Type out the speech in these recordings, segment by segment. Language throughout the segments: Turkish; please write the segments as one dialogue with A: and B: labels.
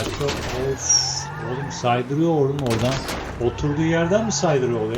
A: Of. Oğlum saydırıyor oğlum oradan. Oturduğu yerden mi saydırıyor o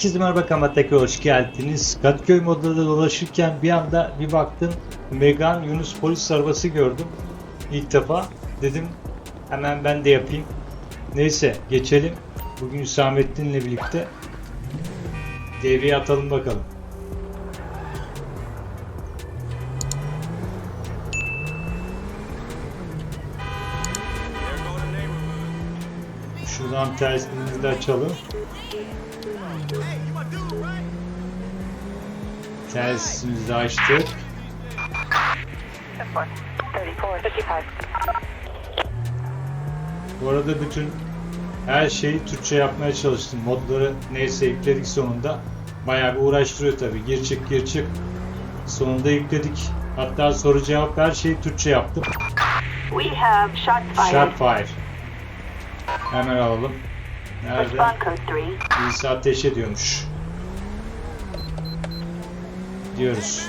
A: Herkese merhaba kanalıma hoş geldiniz. Kadıköy modada dolaşırken bir anda bir baktım Megan Yunus polis arabası gördüm. İlk defa dedim hemen ben de yapayım. Neyse geçelim. Bugün Hüsamettin'le birlikte devreye atalım bakalım. Şuradan tersimizi de açalım. Telsizimizi de açtık.
B: 34, 55.
A: Bu arada bütün her şeyi Türkçe yapmaya çalıştım. Modları neyse yükledik sonunda. Bayağı bir uğraştırıyor tabii. Gir çık gir çık. Sonunda yükledik. Hatta soru cevap her şeyi Türkçe yaptım.
B: We have shots fired.
A: Sharpfire. Hemen alalım. Nerede?
B: Respond code 3.
A: Birisi ateş ediyormuş. Diyoruz.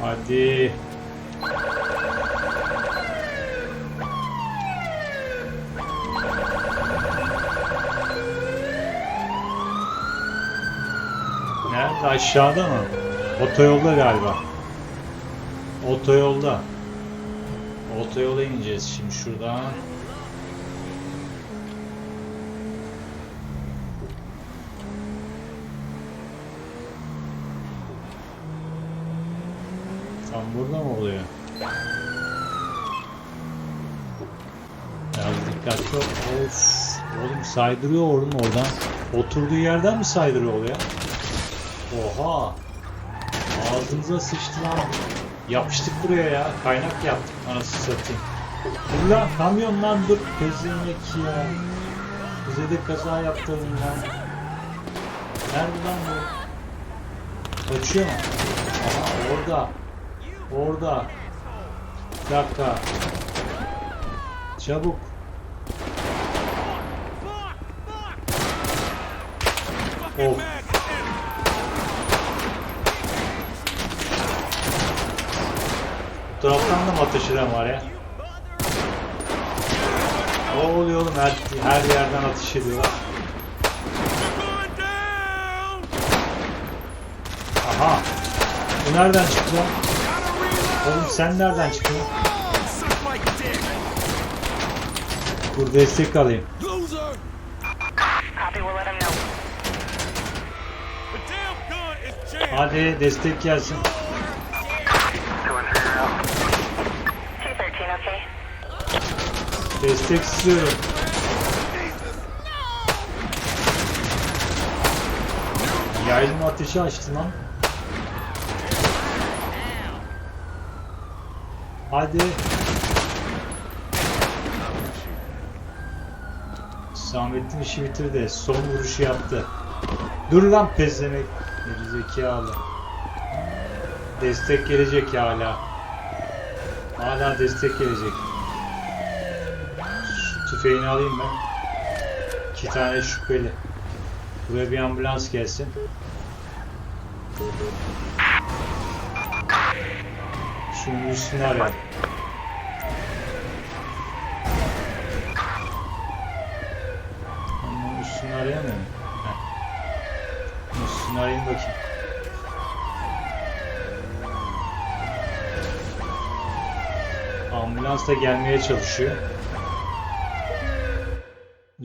A: Hadi. Nerede? Aşağıda mı? Otoyolda galiba. Otoyolda. Otoyola ineceğiz şimdi şuradan. Tam burada mı oluyor? Biraz dikkatli ol. Of. Oğlum saydırıyor oğlum oradan. Oturduğu yerden mi saydırıyor o ya? Oha. Ağzımıza sıçtı lan. Yapıştık buraya ya. Kaynak yaptık anasını satayım. Dur lan kamyon lan dur. Pezemek ya. Bize de kaza yaptırdın lan. Nerede lan bu? Kaçıyor mu? Aha orada. Orada. Bir dakika. Çabuk. Of. Taraftan da mı ateş eden var ya? Ne oluyor oğlum her, her yerden ateş ediyorlar. Aha. Bu nereden çıktı lan? Oğlum sen nereden çıktın? Dur destek alayım. Hadi destek gelsin. Destek istiyorum. Yaylım ateşi açtı lan. Hadi. Samettin işi bitirdi. Son vuruşu yaptı. Dur lan pezemek. Gerizekalı. Destek gelecek ya hala. Hala destek gelecek. Şu tüfeğini alayım ben. İki tane şüpheli. Buraya bir ambulans gelsin. Şunun üstünü arayalım. Onun üstünü arayamıyor muyum? Heh. Bunun Üstünü arayayım bakayım. Ambulans da gelmeye çalışıyor.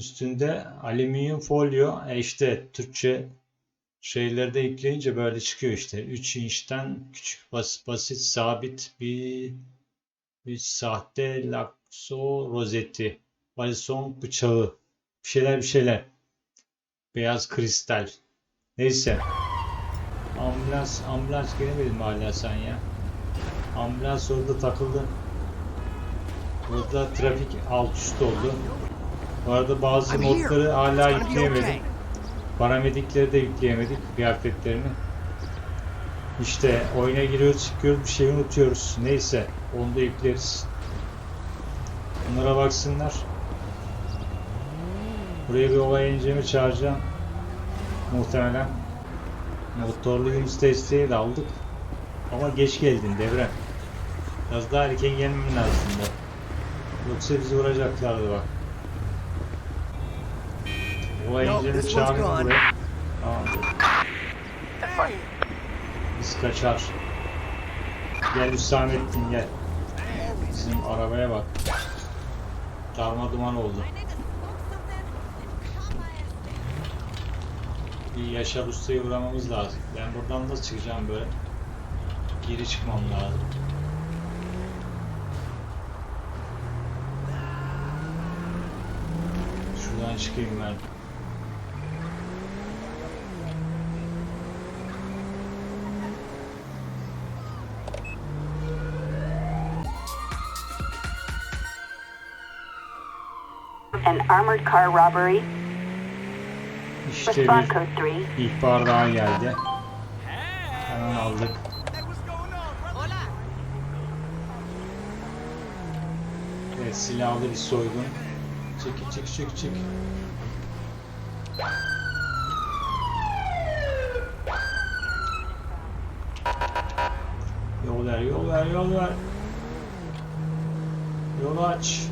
A: Üstünde alüminyum folyo, e işte Türkçe şeyleri de yükleyince böyle çıkıyor işte. 3 inçten küçük bas- basit sabit bir bir sahte lakso rozeti. Balison bıçağı. Bir şeyler bir şeyler. Beyaz kristal. Neyse. Ambulans ambulans gelemedin mi hala sen ya? Ambulans orada takıldı. Burada trafik alt üst oldu. Bu arada bazı modları hala
C: okay.
A: Paramedikleri de yükleyemedik kıyafetlerini. İşte oyuna giriyoruz çıkıyoruz bir şey unutuyoruz. Neyse onu da yükleriz. Bunlara baksınlar. Buraya bir olay incemi çağıracağım. Muhtemelen. Motorlu Yunus desteği de aldık. Ama geç geldin Devrem. Biraz daha erken gelmem lazımdı. Yoksa bizi vuracaklardı bak. Çağırın
C: gone.
A: buraya. Tamamdır. Biz kaçar. Gel Hüsamettin gel. Bizim arabaya bak. Darma duman oldu. Bir Yaşar Usta'yı uğramamız lazım. Ben buradan da çıkacağım böyle. Geri çıkmam lazım. Şuradan çıkayım ben.
B: Armored car robbery.
A: İşte bir
B: code 3.
A: ihbar daha geldi. Hemen aldık. Evet silahlı bir soygun. Çık çık çık çık. Yol ver yol ver yol ver. Yolu aç.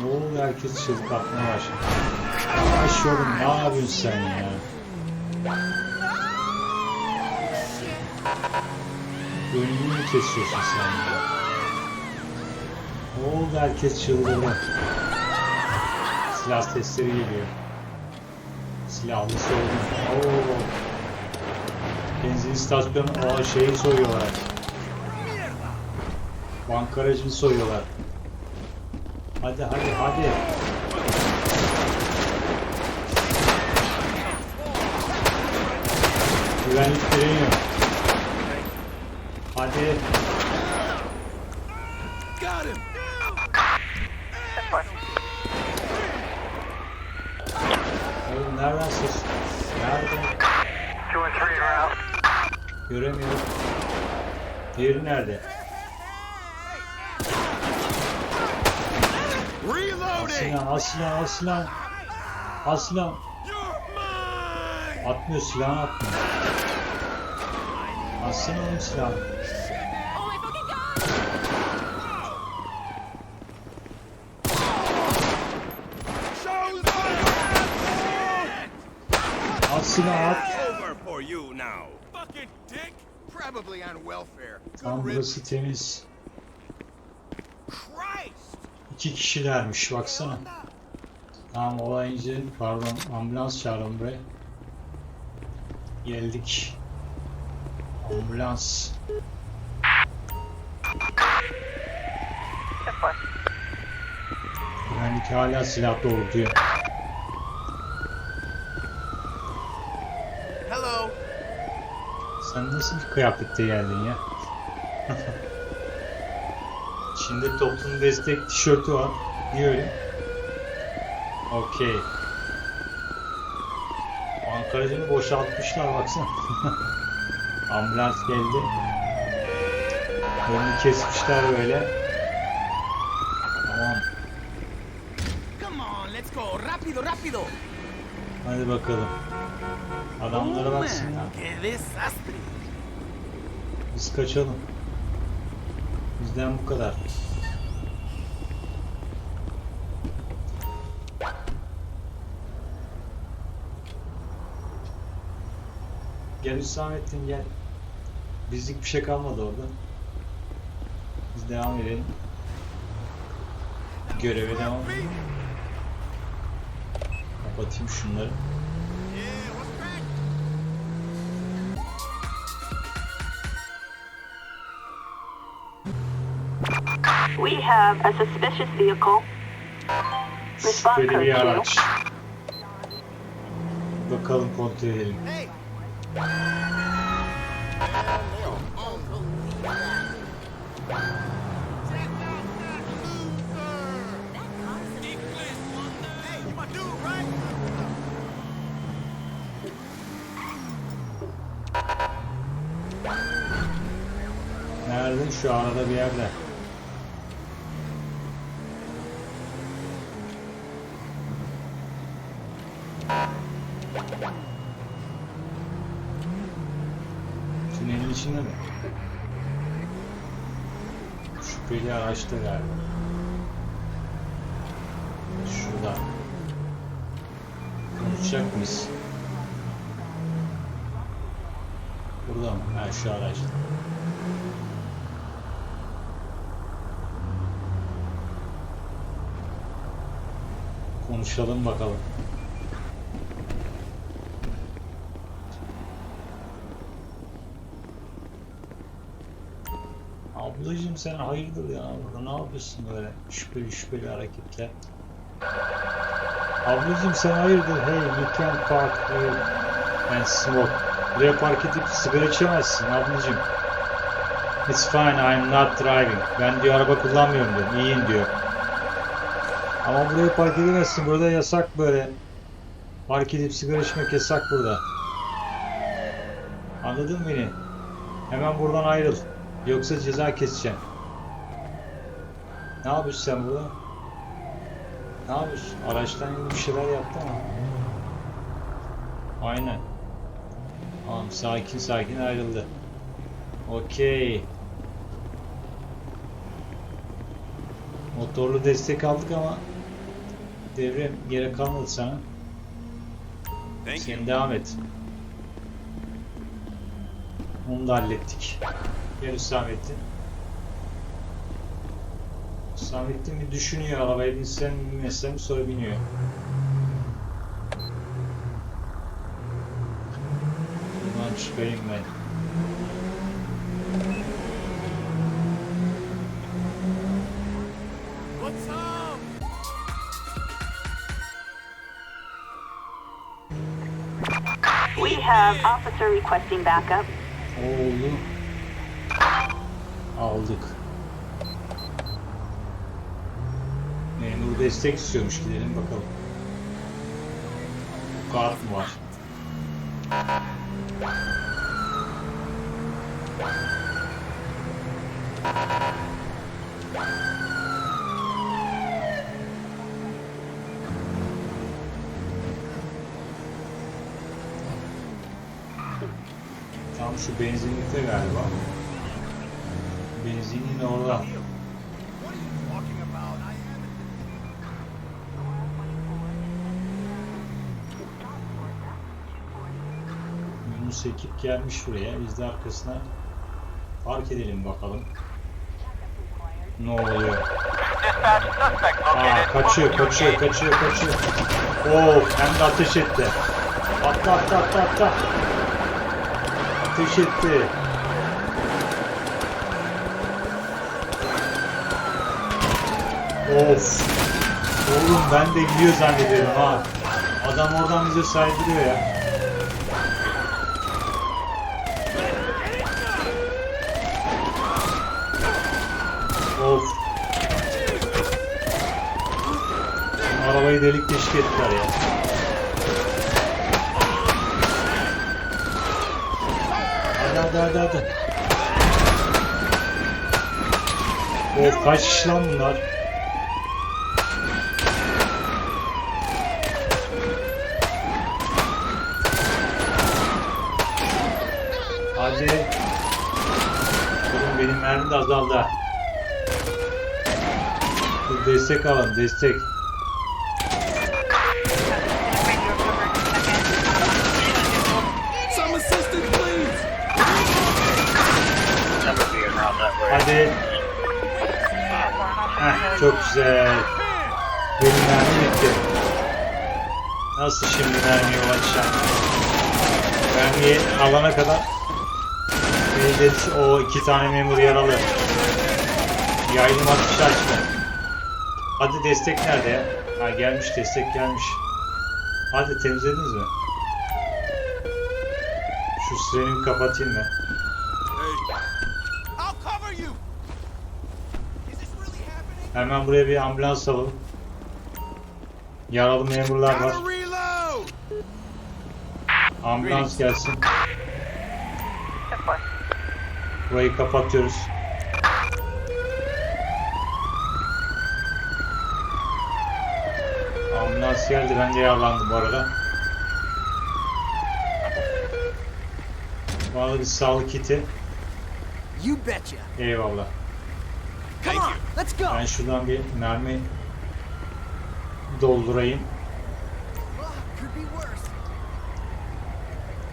A: Ne oldu herkes çığlık atmaya başladı. Yavaş oğlum ne yapıyorsun sen ya? Gönlünü mü kesiyorsun sen ya? Ne oldu herkes çıldırdı. Silah sesleri geliyor. Silahlı soygun. Oo. Benzin istasyonu o şeyi soyuyorlar. Banka aracını soyuyorlar. Hadi hadi hadi. Güvenlik direniyor. Hadi.
C: Got him.
A: Oğlum nereden ses? Nerede?
B: Two and three are out.
A: Göremiyorum. Diğeri nerede?
C: Reloading.
A: Aslan, aslan, aslan. Aslan.
C: You're mine.
A: Atmıyor silahını atmıyor. Atsana oğlum
C: them.
A: At silahı at.
C: Probably on welfare.
A: Tam burası temiz.
C: Christ.
A: İki kişilermiş baksana. Tamam olayınca pardon ambulans çağırın buraya. Geldik. Ambulans. Güvenlik hala silah doğrultuyor. Sen nasıl bir kıyafette geldin ya? Şimdi toplum destek tişörtü var. Niye öyle? Okey. Ankara'cını boşaltmışlar baksana. Ambulans geldi. Önünü kesmişler böyle. Tamam.
C: Come on, let's go. Rápido, rápido.
A: Hadi bakalım. Adamlara baksınlar. Biz kaçalım. Bizden bu kadar. Gel Hüsamettin gel. Bizlik bir şey kalmadı orada. Biz devam edelim. Göreve devam. Kapatayım şunları.
B: We have a suspicious vehicle. Response
A: Şüpheli
B: code
A: bir
B: 2.
A: araç. Bakalım kontrol edelim. Nerede? Şu arada bir yerde. Şüpheli araçta galiba. Şurada. Konuşacak mıyız? Burada mı? Ha şu araçta. Konuşalım bakalım. Ablacığım sen hayırdır ya burada ne yapıyorsun böyle şüpheli şüpheli hareketler? Ablacığım sen hayırdır hey you can't park here and smoke. Buraya park edip sigara içemezsin ablacığım. It's fine I'm not driving. Ben diyor araba kullanmıyorum diyor. İyiyim diyor. Ama buraya park edemezsin. Burada yasak böyle. Park edip sigara içmek yasak burada. Anladın mı beni? Hemen buradan ayrıl. Yoksa ceza keseceğim. Ne yapıyorsun sen burada? Ne yapıyorsun? Araçtan yeni bir şeyler yaptı ama. Aynen. Tamam sakin sakin ayrıldı. Okey. Motorlu destek aldık ama devre gerek kalmadı sana. Sen devam et. Onu da hallettik. Gel Hüsamettin. Hüsamettin bir düşünüyor arabaya binsem mi binmesem sonra biniyor. Buradan çıkayım ben.
C: What's up?
B: We have officer requesting backup.
A: Oldu. Aldık. Memur destek istiyormuş gidelim bakalım. Kart mı var? Tam şu benzinlikte galiba. Benzinliğin orada.
C: What are you talking about? I haven't.
A: Yunus ekip gelmiş buraya. Biz de arkasına park edelim bakalım. Ne oluyor? Aa kaçıyor, kaçıyor, kaçıyor, kaçıyor. Of, hem de ateş etti. Atla, atla, atla, atla. Ateş etti. Of. Oğlum ben de gidiyor zannediyorum ha. Adam oradan bize saydırıyor ya. Of. Arabayı delik deşik ettiler ya. Hadi hadi hadi hadi. Of kaç kişi lan bunlar? Hadi. Oğlum benim mermi de azaldı. Dur destek alın destek. Hadi. Heh, çok güzel. Benim mermi bitti. Nasıl şimdi mermiye ulaşacağım? Mermiyi alana kadar de o iki tane memur yaralı. Yaylım atış açtı. Hadi destek nerede ya? Ha gelmiş destek gelmiş. Hadi temizlediniz mi? Şu sireni kapatayım ben. Hemen buraya bir ambulans alalım. Yaralı memurlar var. Ambulans gelsin. Burayı kapatıyoruz. Ambulans geldi. Ben de yaralandım bu arada. Arada bir sağlık kiti. Eyvallah. Ben şuradan bir mermi doldurayım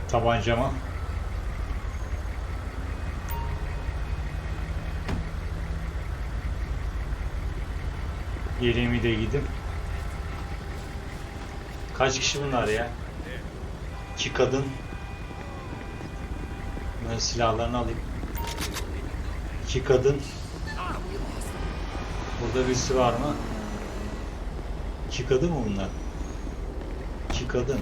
A: tabancama. Yeleğimi de giydim. Kaç kişi bunlar ya? İki kadın. Ben silahlarını alayım. İki kadın. Burada birisi var mı? İki kadın mı bunlar? İki kadın.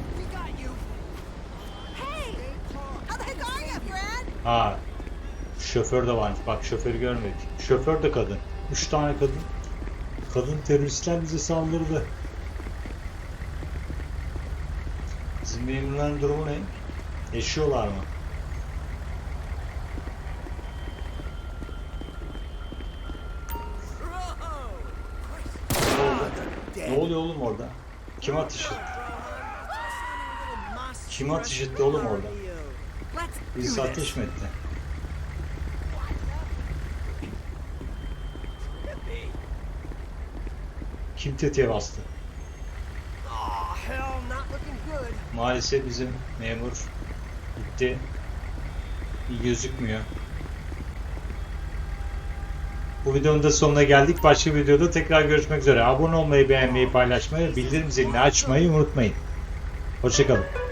A: Ha. Şoför de varmış. Bak şoförü görmedik. Şoför de kadın. Üç tane kadın. Kadın teröristler bize saldırdı. Bizim memurların durumu ne? Yaşıyorlar mı? Ne oluyor oğlum orada? Kim ateş etti? Kim ateş etti oğlum orada? Birisi ateş mi etti? Kim tetiğe bastı?
D: Good.
A: Maalesef bizim memur gitti. İyi gözükmüyor. Bu videonun da sonuna geldik. Başka bir videoda tekrar görüşmek üzere. Abone olmayı, beğenmeyi, paylaşmayı, bildirim zilini açmayı unutmayın. Hoşçakalın.